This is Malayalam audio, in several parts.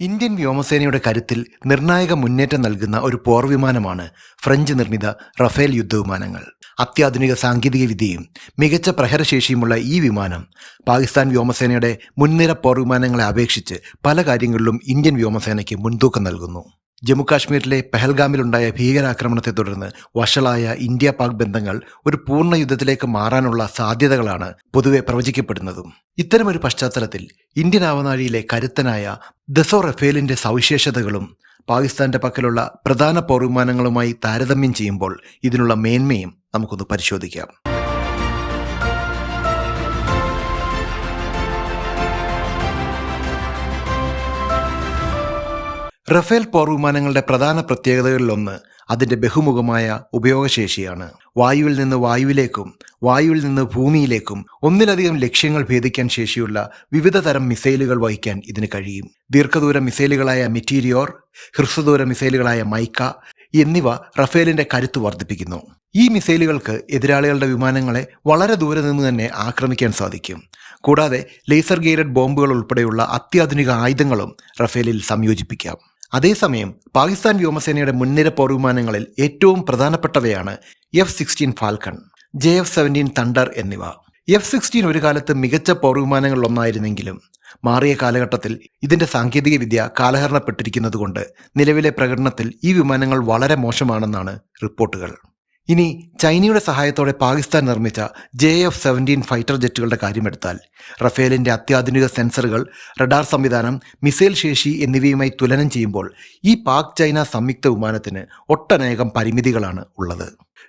ഇന്ത്യൻ വ്യോമസേനയുടെ കരുത്തിൽ നിർണായക മുന്നേറ്റം നൽകുന്ന ഒരു പോർവിമാനമാണ് ഫ്രഞ്ച് നിർമ്മിത റഫേൽ യുദ്ധവിമാനങ്ങൾ അത്യാധുനിക സാങ്കേതിക വിദ്യയും മികച്ച പ്രഹരശേഷിയുമുള്ള ഈ വിമാനം പാകിസ്ഥാൻ വ്യോമസേനയുടെ മുൻനിര പോർവിമാനങ്ങളെ അപേക്ഷിച്ച് പല കാര്യങ്ങളിലും ഇന്ത്യൻ വ്യോമസേനയ്ക്ക് മുൻതൂക്കം നൽകുന്നു. ജമ്മുകാശ്മീരിലെ പെഹൽഗാമിലുണ്ടായ ഭീകരാക്രമണത്തെ തുടർന്ന് വഷളായ ഇന്ത്യ പാക് ബന്ധങ്ങൾ ഒരു പൂർണ യുദ്ധത്തിലേക്ക് മാറാനുള്ള സാധ്യതകളാണ് പൊതുവെ പ്രവചിക്കപ്പെടുന്നതും. ഇത്തരമൊരു പശ്ചാത്തലത്തിൽ ഇന്ത്യൻ ആവനാഴിയിലെ കരുത്തനായ ദസോ റഫേലിന്റെ സവിശേഷതകളും പാകിസ്ഥാന്റെ പക്കലുള്ള പ്രധാന പോർവിമാനങ്ങളുമായി താരതമ്യം ചെയ്യുമ്പോൾ ഇതിനുള്ള മേന്മയും നമുക്കൊന്ന് പരിശോധിക്കാം. റഫേൽ പോർവിമാനങ്ങളുടെ പ്രധാന പ്രത്യേകതകളിലൊന്ന് അതിന്റെ ബഹുമുഖമായ ഉപയോഗശേഷിയാണ്. വായുവിൽ നിന്ന് വായുവിലേക്കും വായുവിൽ നിന്ന് ഭൂമിയിലേക്കും ഒന്നിലധികം ലക്ഷ്യങ്ങൾ ഭേദിക്കാൻ ശേഷിയുള്ള വിവിധ തരം മിസൈലുകൾ വഹിക്കാൻ ഇതിന് കഴിയും. ദീർഘദൂര മിസൈലുകളായ മെറ്റീരിയോർ ഹ്രസ്വദൂര മിസൈലുകളായ മൈക്ക എന്നിവ റഫേലിന്റെ കരുത്ത് വർദ്ധിപ്പിക്കുന്നു. ഈ മിസൈലുകൾക്ക് എതിരാളികളുടെ വിമാനങ്ങളെ വളരെ ദൂരെ നിന്ന് തന്നെ ആക്രമിക്കാൻ സാധിക്കും. കൂടാതെ ലേസർ ഗൈഡഡ് ബോംബുകൾ ഉൾപ്പെടെയുള്ള അത്യാധുനിക ആയുധങ്ങളും റഫേലിൽ സംയോജിപ്പിക്കാം. അതേസമയം പാകിസ്ഥാൻ വ്യോമസേനയുടെ മുൻനിര പോർവിമാനങ്ങളിൽ ഏറ്റവും പ്രധാനപ്പെട്ടവയാണ് F sixteen Falcon J F seventeen Thunder എന്നിവ. എഫ് സിക്സ്റ്റീൻ ഒരു കാലത്ത് മികച്ച പോർവിമാനങ്ങളിലൊന്നായിരുന്നെങ്കിലും മാറിയ കാലഘട്ടത്തിൽ ഇതിന്റെ സാങ്കേതികവിദ്യ കാലഹരണപ്പെട്ടിരിക്കുന്നതുകൊണ്ട് നിലവിലെ പ്രകടനത്തിൽ ഈ വിമാനങ്ങൾ വളരെ മോശമാണെന്നാണ് റിപ്പോർട്ടുകൾ. ഇനി ചൈനയുടെ സഹായത്തോടെ പാകിസ്ഥാൻ നിർമ്മിച്ച ജെ എഫ് സെവന്റീൻ ഫൈറ്റർ ജെറ്റുകളുടെ കാര്യമെടുത്താൽ റഫേലിന്റെ അത്യാധുനിക സെൻസറുകൾ റഡാർ സംവിധാനം മിസൈൽ ശേഷി എന്നിവയുമായി തുലനം ചെയ്യുമ്പോൾ ഈ പാക് ചൈന സംയുക്ത വിമാനത്തിന് ഒട്ടനേകം പരിമിതികളാണ് ഉള്ളത്.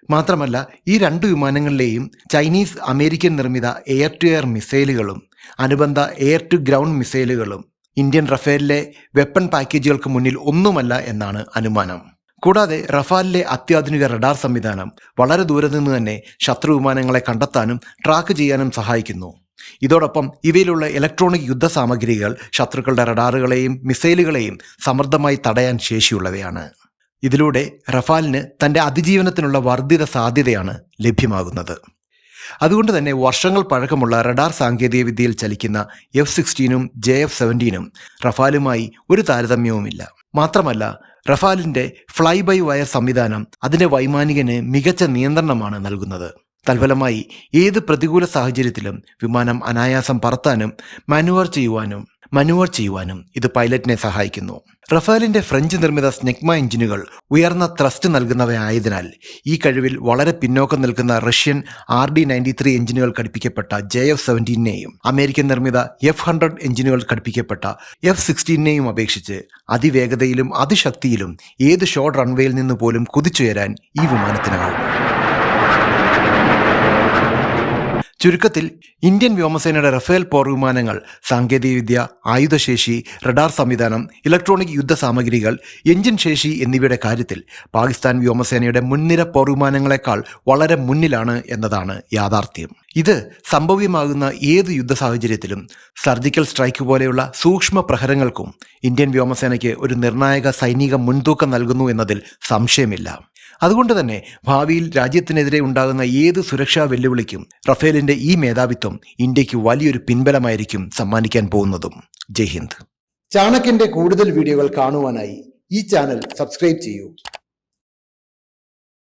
മാത്രമല്ല ഈ രണ്ട് വിമാനങ്ങളിലെയും ചൈനീസ് അമേരിക്കൻ നിർമ്മിത എയർ ടു എയർ മിസൈലുകളും അനുബന്ധ എയർ ടു ഗ്രൗണ്ട് മിസൈലുകളും ഇന്ത്യൻ റഫേലിലെ വെപ്പൺ പാക്കേജുകൾക്ക് മുന്നിൽ ഒന്നുമല്ല എന്നാണ് അനുമാനം. കൂടാതെ റഫാലിലെ അത്യാധുനിക റഡാർ സംവിധാനം വളരെ ദൂരെ നിന്ന് തന്നെ ശത്രു വിമാനങ്ങളെ കണ്ടെത്താനും ട്രാക്ക് ചെയ്യാനും സഹായിക്കുന്നു. ഇതോടൊപ്പം ഇവയിലുള്ള ഇലക്ട്രോണിക് യുദ്ധ സാമഗ്രികൾ ശത്രുക്കളുടെ റഡാറുകളെയും മിസൈലുകളെയും സമൃദ്ധമായി തടയാൻ ശേഷിയുള്ളവയാണ്. ഇതിലൂടെ റഫാലിന് തന്റെ അതിജീവനത്തിനുള്ള വർദ്ധിത സാധ്യതയാണ് ലഭ്യമാകുന്നത്. അതുകൊണ്ട് തന്നെ വർഷങ്ങൾ പഴക്കമുള്ള റഡാർ സാങ്കേതികവിദ്യയിൽ ചലിക്കുന്ന എഫ് സിക്സ്റ്റീനും ജെ എഫ് സെവന്റീനും റഫാലുമായി ഒരു താരതമ്യവുമില്ല. മാത്രമല്ല റഫാലിന്റെ ഫ്ലൈ ബൈ വയർ സംവിധാനം അതിന്റെ വൈമാനികന് മികച്ച നിയന്ത്രണമാണ് നൽകുന്നത്. തൽഫലമായി ഏത് പ്രതികൂല സാഹചര്യത്തിലും വിമാനം അനായാസം പറത്താനും മാനുവർ ചെയ്യുവാനും മനുവർ ചെയ്യുവാനും ഇത് പൈലറ്റിനെ സഹായിക്കുന്നു. റഫാലിന്റെ ഫ്രഞ്ച് നിർമ്മിത സ്നെഗ്മ എഞ്ചിനുകൾ ഉയർന്ന ത്രസ്റ്റ് നൽകുന്നവയായതിനാൽ ഈ കഴിവിൽ വളരെ പിന്നോക്കം നിൽക്കുന്ന Russian R D ninety three എഞ്ചിനുകൾ ഘടിപ്പിക്കപ്പെട്ട ജെ എഫ് സെവന്റീനെയും അമേരിക്കൻ നിർമ്മിത എഫ് ഹൺഡ്രഡ് എഞ്ചിനുകൾ ഘടിപ്പിക്കപ്പെട്ട എഫ് സിക്സ്റ്റീനെയും അപേക്ഷിച്ച് അതിവേഗതയിലും അതിശക്തിയിലും ഏത് ഷോർട്ട് റൺവേയിൽ നിന്ന് പോലും കുതിച്ചുയരാൻ ഈ വിമാനത്തിനാവും ചുരുക്കത്തിൽ ഇന്ത്യൻ വ്യോമസേനയുടെ റഫേൽ പോർ വിമാനങ്ങൾ സാങ്കേതികവിദ്യ ആയുധശേഷി റഡാർ സംവിധാനം ഇലക്ട്രോണിക് യുദ്ധ സാമഗ്രികൾ എഞ്ചിൻ ശേഷി എന്നിവയുടെ കാര്യത്തിൽ പാകിസ്ഥാൻ വ്യോമസേനയുടെ മുൻനിര പോർ വിമാനങ്ങളെക്കാൾ വളരെ മുന്നിലാണ് എന്നതാണ് യാഥാർത്ഥ്യം. ഇത് സംഭവ്യമാകുന്ന ഏത് യുദ്ധ സാഹചര്യത്തിലും സർജിക്കൽ സ്ട്രൈക്ക് പോലെയുള്ള സൂക്ഷ്മ പ്രഹരങ്ങൾക്കും ഇന്ത്യൻ വ്യോമസേനയ്ക്ക് ഒരു നിർണായക സൈനിക മുൻതൂക്കം നൽകുന്നു എന്നതിൽ സംശയമില്ല. അതുകൊണ്ട് തന്നെ ഭാവിയിൽ രാജ്യത്തിനെതിരെ ഉണ്ടാകുന്ന ഏത് സുരക്ഷാ വെല്ലുവിളിക്കും റഫേലിന്റെ ഈ മേധാവിത്വം ഇന്ത്യയ്ക്ക് വലിയൊരു പിൻബലമായിരിക്കും സമ്മാനിക്കാൻ പോകുന്നതും. ജയ്ഹിന്ദ് ഹിന്ദ്. ചാണക്യന്റെ കൂടുതൽ വീഡിയോകൾ കാണുവാനായി ഈ ചാനൽ സബ്സ്ക്രൈബ് ചെയ്യൂ.